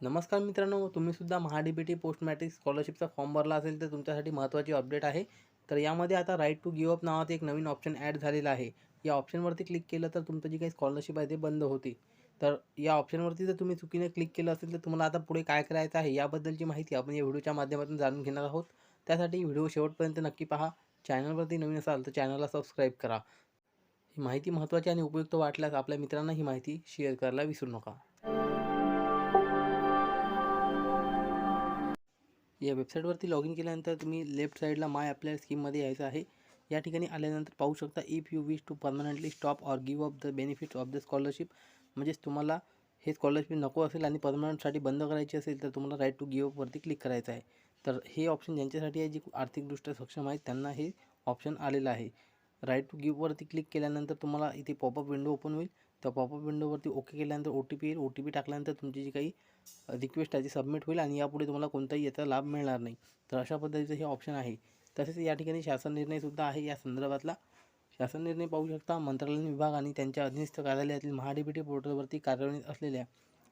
नमस्कार मित्रांनो तुम्हीसुद्धा Maha D T post matric स्कॉलरशिपचा form भरला असेल तर तुमच्यासाठी महत्त्वाची अपडेट आहे. तर यामध्ये आता राईट टू गिव अप नावाचं एक नवीन ऑप्शन ॲड झालेलं आहे. या ऑप्शनवरती क्लिक केलं तर तुमचं जी काही स्कॉलरशिप आहे ते बंद होते तर या ऑप्शनवरती जर तुम्ही चुकीने क्लिक केलं असेल तर तुम्हाला आता पुढे काय करायचं आहे याबद्दलची माहिती आपण या व्हिडिओच्या माध्यमातून जाणून घेणार आहोत. त्यासाठी व्हिडिओ शेवटपर्यंत नक्की पहा. चॅनलवरती नवीन असाल तर चॅनलला सबस्क्राईब करा. ही माहिती महत्त्वाची आणि उपयुक्त वाटल्यास आपल्या मित्रांना ही माहिती शेअर करायला विसरू नका. या वेबसाईटवरती लॉग इन केल्यानंतर तुम्ही लेफ्ट साईडला माय अप्लाय स्कीममध्ये यायचं आहे. या ठिकाणी आल्यानंतर पाहू शकता if you wish to permanently stop or give up the benefits of the scholarship म्हणजेच तुम्हाला हे स्कॉलरशिप नको असेल आणि परमनंटसाठी बंद करायची असेल तर तुम्हाला राईट टू गिव्ह अपवरती क्लिक करायचं आहे. तर हे ऑप्शन ज्यांच्यासाठी आहे जी आर्थिकदृष्ट्या सक्षम आहेत त्यांना हे ऑप्शन आलेलं आहे. राईट टू गिफ्टवरती क्लिक केल्यानंतर तुम्हाला इथे पॉपअप विंडो ओपन होईल. त्या पॉपअप विंडोवरती ओके केल्यानंतर ओ टी पी येईल. ओ टी पी टाकल्यानंतर तुमची जी काही रिक्वेस्ट आहे ती सबमिट होईल आणि यापुढे तुम्हाला कोणताही याचा लाभ मिळणार नाही. तर अशा पद्धतीचं हे ऑप्शन आहे. तसेच या ठिकाणी शासन निर्णयसुद्धा आहे. या संदर्भातला शासन निर्णय पाहू शकता. मंत्रालयीन विभाग आणि त्यांच्या अधीनस्थ कार्यालयातील महाडीबीटी पोर्टलवरती कार्यान्वित असलेल्या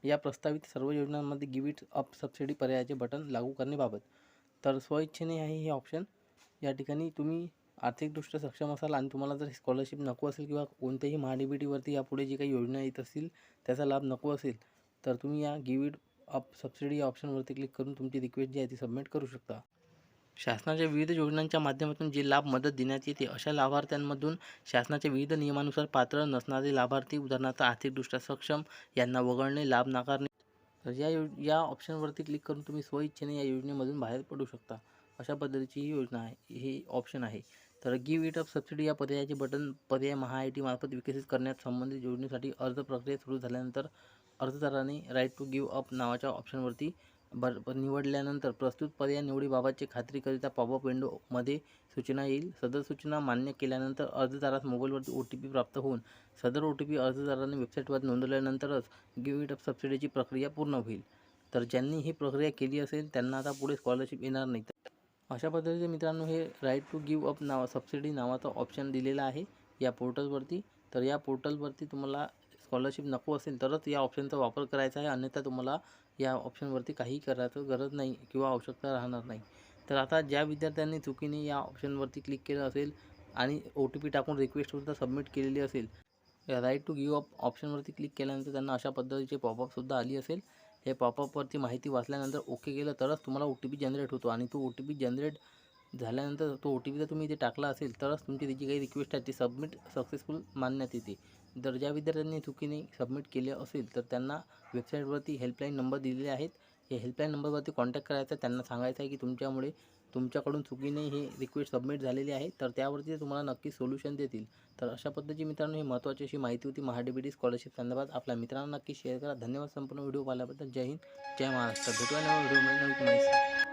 या प्रस्तावित सर्व योजनांमध्ये गिव्ह इट अप सबसिडी पर्यायाचे बटन लागू करण्याबाबत. तर स्वइच्छेने आहे हे ऑप्शन या ठिकाणी तुम्ही आर्थिकदृष्ट्या सक्षम असाल आणि तुम्हाला जर स्कॉलरशिप नको असेल किंवा कोणत्याही महाडीबीटीवरती यापुढे जी काही योजना येत असतील त्याचा लाभ नको असेल तर तुम्ही या गिव इट अप सबसिडी या ऑप्शनवरती क्लिक करून तुमची रिक्वेस्ट जी आहे ती सबमिट करू शकता. शासनाच्या विविध योजनांच्या माध्यमातून जे लाभ मदत देण्यात येते अशा लाभार्थ्यांमधून शासनाच्या विविध नियमानुसार पात्र नसणारे लाभार्थी उदाहरणार्थ आर्थिकदृष्ट्या सक्षम यांना वगळणे लाभ नाकारणे तर या यो या ऑप्शनवरती क्लिक करून तुम्ही स्वइच्छेने या योजनेमधून बाहेर पडू शकता. अशा पद्धतीची ही योजना आहे हे ऑप्शन आहे. तर गिव्ह इट अप सबसिडी या पर्यायाचे बटन पर्याय महा आय टी मार्फत विकसित करण्यात संबंधित योजनेसाठी अर्ज प्रक्रिया सुरू झाल्यानंतर अर्जदाराने राईट टू गिव्ह अप नावाच्या ऑप्शनवरती बर निवडल्यानंतर प्रस्तुत पर्याय निवडीबाबतची खात्रीकरिता पॉपअप विंडोमध्ये सूचना येईल. सदर सूचना मान्य केल्यानंतर अर्जदारास मोबाईलवरती ओ टी पी प्राप्त होऊन सदर ओ टी पी अर्जदाराने वेबसाईटवर नोंदवल्यानंतरच गिव्ह इट अप सबसिडीची प्रक्रिया पूर्ण होईल. तर ज्यांनी ही प्रक्रिया केली असेल त्यांना आता पुढे स्कॉलरशिप येणार नाही. अशा पद्धतीचे मित्रांनो हे राईट टू गिव्ह अप नावा सबसिडी नावाचा ऑप्शन दिलेला आहे या पोर्टलवरती तर या पोर्टलवरती तुम्हाला स्कॉलरशिप नको असेल तरच या ऑप्शनचा वापर करायचा आहे. अन्यथा तुम्हाला या ऑप्शनवरती काही करायचं गरज नाही किंवा आवश्यकता राहणार नाही. तर आता ज्या विद्यार्थ्यांनी चुकीने या ऑप्शनवरती क्लिक केलं असेल आणि ओ टी पी टाकून रिक्वेस्टसुद्धा सबमिट केलेली असेल या राईट टू गिव्ह अप ऑप्शनवरती क्लिक केल्यानंतर त्यांना अशा पद्धतीचे पॉपअपसुद्धा आली असेल. हे पॉपअपवरती माहिती वाचल्यानंतर ओके केलं तरच तुम्हाला ओ टी पी जनरेट होतो. आणि तो ओ टी पी जनरेट झाल्यानंतर तो ओ टी पी जर तुम्ही इथे टाकला असेल तरच तुमची त्याची काही रिक्वेस्ट आहे ती सबमिट सक्सेसफुल मानण्यात येते. जर ज्या विद्यार्थ्यांनी चुकीने सबमिट केले असेल तर त्यांना वेबसाईटवरती हेल्पलाईन नंबर दिलेले आहेत. या हेल्पलाईन नंबरवरती कॉन्टॅक्ट करायचा त्यांना सांगायचं आहे की तुमच्यामुळे तुमच्याकडून चुकीने हे रिक्वेस्ट सबमिट झालेली आहे तर त्यावरती ते तुम्हाला नक्की सोल्युशन देतील. तर अशा पद्धतीची मित्रांनो ही महत्त्वाची अशी माहिती होती महाडीबीटी स्कॉलरशिप संदर्भात. आपल्या मित्रांना नक्की शेअर करा. धन्यवाद संपूर्ण व्हिडिओ पाहिल्याबद्दल. जय हिंद. जय महाराष्ट्र. भेटूया नव्या व्हिडिओमध्ये नवीन माहिती